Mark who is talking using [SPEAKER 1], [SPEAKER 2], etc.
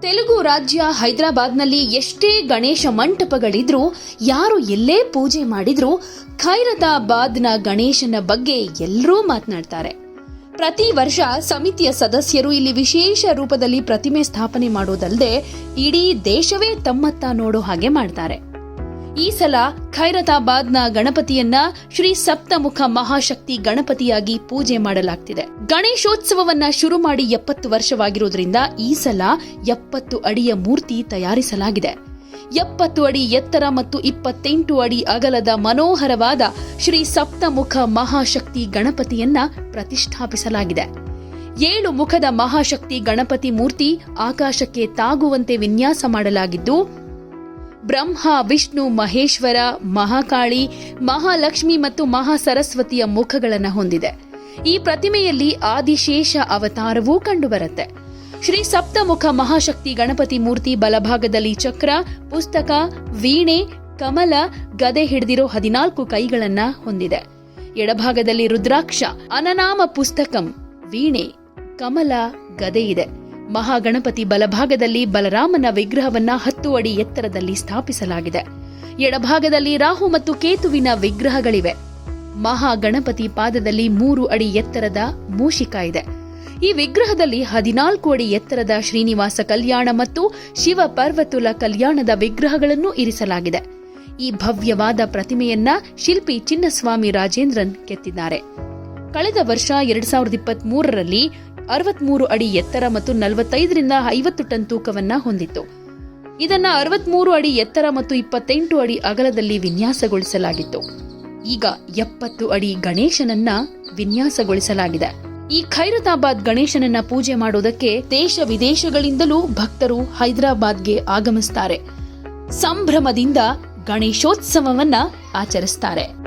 [SPEAKER 1] ತೆಲುಗು ರಾಜ್ಯ ಹೈದರಾಬಾದ್ನಲ್ಲಿ ಎಷ್ಟೇ ಗಣೇಶ ಮಂಟಪಗಳಿದ್ರೂ ಯಾರು ಎಲ್ಲೇ ಪೂಜೆ ಮಾಡಿದ್ರೂ ಖೈರತಾಬಾದ್ನ ಗಣೇಶನ ಬಗ್ಗೆ ಎಲ್ಲರೂ ಮಾತನಾಡ್ತಾರೆ. ಪ್ರತಿ ವರ್ಷ ಸಮಿತಿಯ ಸದಸ್ಯರು ಇಲ್ಲಿ ವಿಶೇಷ ರೂಪದಲ್ಲಿ ಪ್ರತಿಮೆ ಸ್ಥಾಪನೆ ಮಾಡೋದಲ್ಲದೆ ಇಡೀ ದೇಶವೇ ತಮ್ಮತ್ತ ನೋಡೋ ಹಾಗೆ ಮಾಡ್ತಾರೆ. ಈ ಸಲ ಖೈರತಾಬಾದ್ನ ಗಣಪತಿಯನ್ನ ಶ್ರೀ ಸಪ್ತಮುಖ ಮಹಾಶಕ್ತಿ ಗಣಪತಿಯಾಗಿ ಪೂಜೆ ಮಾಡಲಾಗ್ತಿದೆ. ಗಣೇಶೋತ್ಸವವನ್ನ ಶುರು ಮಾಡಿ ಎಪ್ಪತ್ತು ವರ್ಷವಾಗಿರುವುದರಿಂದ ಈ ಸಲ ಎಪ್ಪತ್ತು ಅಡಿಯ ಮೂರ್ತಿ ತಯಾರಿಸಲಾಗಿದೆ. ಎಪ್ಪತ್ತು ಅಡಿ ಎತ್ತರ ಮತ್ತು ಇಪ್ಪತ್ತೆಂಟು ಅಡಿ ಅಗಲದ ಮನೋಹರವಾದ ಶ್ರೀ ಸಪ್ತಮುಖ ಮಹಾಶಕ್ತಿ ಗಣಪತಿಯನ್ನ ಪ್ರತಿಷ್ಠಾಪಿಸಲಾಗಿದೆ. ಏಳು ಮುಖದ ಮಹಾಶಕ್ತಿ ಗಣಪತಿ ಮೂರ್ತಿ ಆಕಾಶಕ್ಕೆ ತಾಗುವಂತೆ ವಿನ್ಯಾಸ ಮಾಡಲಾಗಿದ್ದು ಬ್ರಹ್ಮ, ವಿಷ್ಣು, ಮಹೇಶ್ವರ, ಮಹಾಕಾಳಿ, ಮಹಾಲಕ್ಷ್ಮಿ ಮತ್ತು ಮಹಾ ಸರಸ್ವತಿಯ ಮುಖಗಳನ್ನು ಹೊಂದಿದೆ. ಈ ಪ್ರತಿಮೆಯಲ್ಲಿ ಆದಿಶೇಷ ಅವತಾರವೂ ಕಂಡುಬರುತ್ತೆ. ಶ್ರೀ ಸಪ್ತಮುಖ ಮಹಾಶಕ್ತಿ ಗಣಪತಿ ಮೂರ್ತಿ ಬಲಭಾಗದಲ್ಲಿ ಚಕ್ರ, ಪುಸ್ತಕ, ವೀಣೆ, ಕಮಲ, ಗದೆ ಹಿಡಿದಿರೋ ಹದಿನಾಲ್ಕು ಕೈಗಳನ್ನ ಹೊಂದಿದೆ. ಎಡಭಾಗದಲ್ಲಿ ರುದ್ರಾಕ್ಷ, ಅನನಾಮ ಪುಸ್ತಕಂ, ವೀಣೆ, ಕಮಲ, ಗದೆ ಇದೆ. ಮಹಾಗಣಪತಿ ಬಲಭಾಗದಲ್ಲಿ ಬಲರಾಮನ ವಿಗ್ರಹವನ್ನ ಹತ್ತು ಅಡಿ ಎತ್ತರದಲ್ಲಿ ಸ್ಥಾಪಿಸಲಾಗಿದೆ. ಎಡಭಾಗದಲ್ಲಿ ರಾಹು ಮತ್ತು ಕೇತುವಿನ ವಿಗ್ರಹಗಳಿವೆ. ಮಹಾಗಣಪತಿ ಪಾದದಲ್ಲಿ ಮೂರು ಅಡಿ ಎತ್ತರದ ಮೂಷಿಕ ಇದೆ. ಈ ವಿಗ್ರಹದಲ್ಲಿ ಹದಿನಾಲ್ಕು ಅಡಿ ಎತ್ತರದ ಶ್ರೀನಿವಾಸ ಕಲ್ಯಾಣ ಮತ್ತು ಶಿವ ಪರ್ವತುಲ ಕಲ್ಯಾಣದ ವಿಗ್ರಹಗಳನ್ನು ಇರಿಸಲಾಗಿದೆ. ಈ ಭವ್ಯವಾದ ಪ್ರತಿಮೆಯನ್ನ ಶಿಲ್ಪಿ ಚಿನ್ನಸ್ವಾಮಿ ರಾಜೇಂದ್ರನ್ ಕೆತ್ತಿದ್ದಾರೆ. ಕಳೆದ ವರ್ಷ ಎರಡ್ ಸಾವಿರದ ಇಪ್ಪತ್ತ್ ಮೂರರಲ್ಲಿ ಅರವತ್ಮೂರು ಅಡಿ ಎತ್ತರ ಮತ್ತು ನಲವತ್ತೈದರಿಂದ ಐವತ್ತು ಟನ್ ತೂಕವನ್ನ ಹೊಂದಿತ್ತು. ಇದನ್ನ ಅರವತ್ಮೂರು ಅಡಿ ಎತ್ತರ ಮತ್ತು ಇಪ್ಪತ್ತೆಂಟು ಅಡಿ ಅಗಲದಲ್ಲಿ ವಿನ್ಯಾಸಗೊಳಿಸಲಾಗಿತ್ತು. ಈಗ ಎಪ್ಪತ್ತು ಅಡಿ ಗಣೇಶನನ್ನ ವಿನ್ಯಾಸಗೊಳಿಸಲಾಗಿದೆ. ಈ ಖೈರತಾಬಾದ್ ಗಣೇಶನನ್ನ ಪೂಜೆ ಮಾಡೋದಕ್ಕೆ ದೇಶ ವಿದೇಶಗಳಿಂದಲೂ ಭಕ್ತರು ಹೈದರಾಬಾದ್ಗೆ ಆಗಮಿಸ್ತಾರೆ. ಸಂಭ್ರಮದಿಂದ ಗಣೇಶೋತ್ಸವವನ್ನ ಆಚರಿಸ್ತಾರೆ.